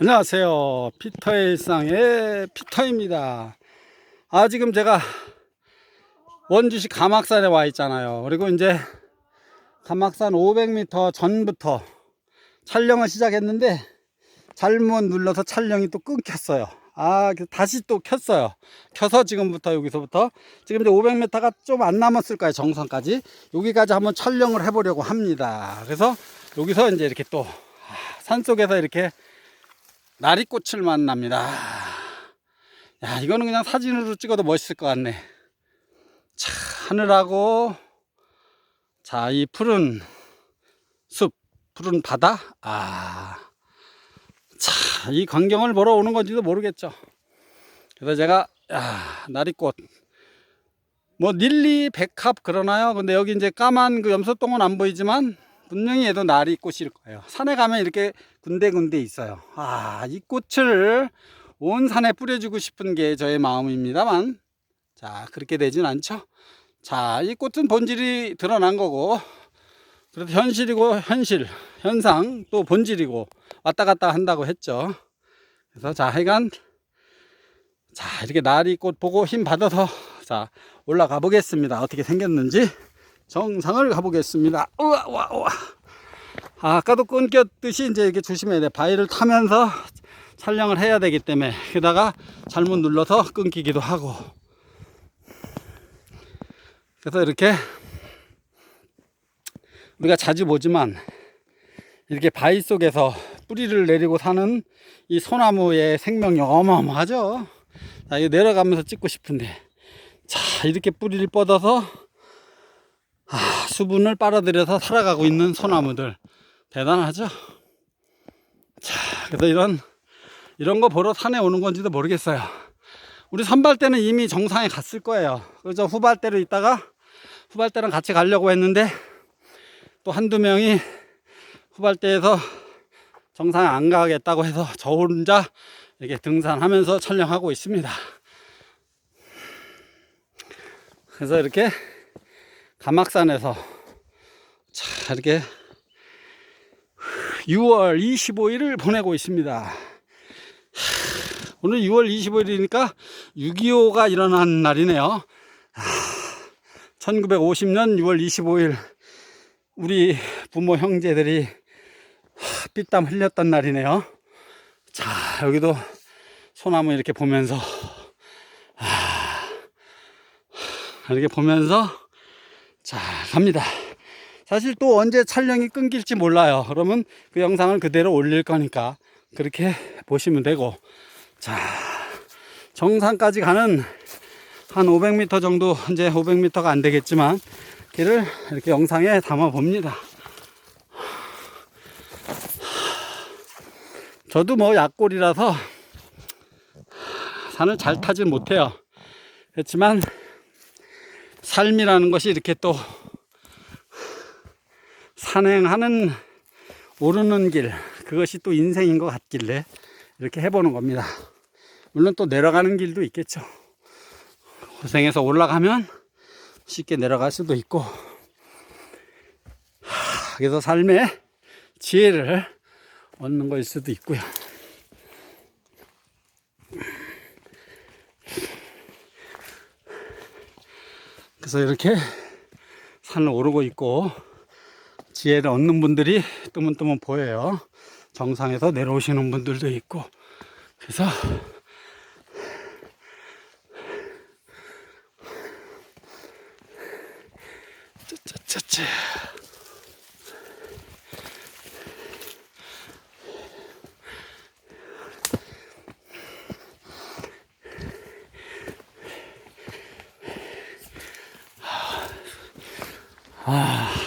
안녕하세요. 피터의 일상의 피터입니다. 아, 지금 제가 원주시 가막산에 와 있잖아요. 그리고 이제 가막산 500m 전부터 촬영을 시작했는데 잘못 눌러서 촬영이 또 끊겼어요. 아, 그래서 다시 또 켰어요. 켜서 지금부터 여기서부터 지금 이제 500m가 좀 안 남았을 거예요. 정상까지. 여기까지 한번 촬영을 해보려고 합니다. 그래서 여기서 이제 이렇게 또 아, 산속에서 이렇게 나리꽃을 만납니다. 야, 이거는 그냥 사진으로 찍어도 멋있을 것 같네. 자, 하늘하고, 자, 이 푸른 숲, 푸른 바다. 아, 자, 이 광경을 보러 오는 건지도 모르겠죠. 그래서 제가, 야, 나리꽃. 뭐, 닐리, 백합 그러나요? 근데 여기 이제 까만 그 염소똥은 안 보이지만, 분명히 얘도 나리 꽃일 거예요. 산에 가면 이렇게 군데군데 있어요. 아, 이 꽃을 온 산에 뿌려주고 싶은 게 저의 마음입니다만, 자, 그렇게 되진 않죠. 자, 이 꽃은 본질이 드러난 거고, 그래도 현실이고 현실, 현상, 또 본질이고, 왔다 갔다 한다고 했죠. 그래서 자, 하여간, 자, 이렇게 나리 꽃 보고 힘 받아서, 자, 올라가 보겠습니다. 어떻게 생겼는지. 정상을 가보겠습니다. 우와, 우와, 우와. 아, 아까도 끊겼듯이 이제 이렇게 조심해야 돼. 바위를 타면서 촬영을 해야 되기 때문에. 게다가 잘못 눌러서 끊기기도 하고. 그래서 이렇게 우리가 자주 보지만 이렇게 바위 속에서 뿌리를 내리고 사는 이 소나무의 생명이 어마어마하죠. 자, 이거 내려가면서 찍고 싶은데. 자, 이렇게 뿌리를 뻗어서 아, 수분을 빨아들여서 살아가고 있는 소나무들 대단하죠. 자, 그래서 이런 이런 거 보러 산에 오는 건지도 모르겠어요. 우리 선발 때는 이미 정상에 갔을 거예요. 그래서 후발 때로 있다가 후발 때랑 같이 가려고 했는데 또 한두 명이 후발 때에서 정상에 안 가겠다고 해서 저 혼자 이렇게 등산하면서 촬영하고 있습니다. 그래서 이렇게 가막산에서 자 이렇게 6월 25일을 보내고 있습니다. 오늘 6월 25일이니까 6.25가 일어난 날이네요. 1950년 6월 25일 우리 부모 형제들이 피땀 흘렸던 날이네요. 자 여기도 소나무 이렇게 보면서 아, 이렇게 보면서 자, 갑니다. 사실 또 언제 촬영이 끊길지 몰라요. 그러면 그 영상을 그대로 올릴 거니까 그렇게 보시면 되고. 자, 정상까지 가는 한 500m 정도, 이제 500m가 안 되겠지만, 길을 이렇게 영상에 담아 봅니다. 저도 뭐 약골이라서 산을 잘 타진 못해요. 그렇지만 삶이라는 것이 이렇게 또 산행하는 오르는 길 그것이 또 인생인 것 같길래 이렇게 해보는 겁니다. 물론 또 내려가는 길도 있겠죠. 고생해서 올라가면 쉽게 내려갈 수도 있고 하, 그래서 삶의 지혜를 얻는 거일 수도 있고요. 그래서 이렇게 산을 오르고 있고 지혜를 얻는 분들이 뜨문뜨문 보여요. 정상에서 내려오시는 분들도 있고 그래서 짜짜짜짜 아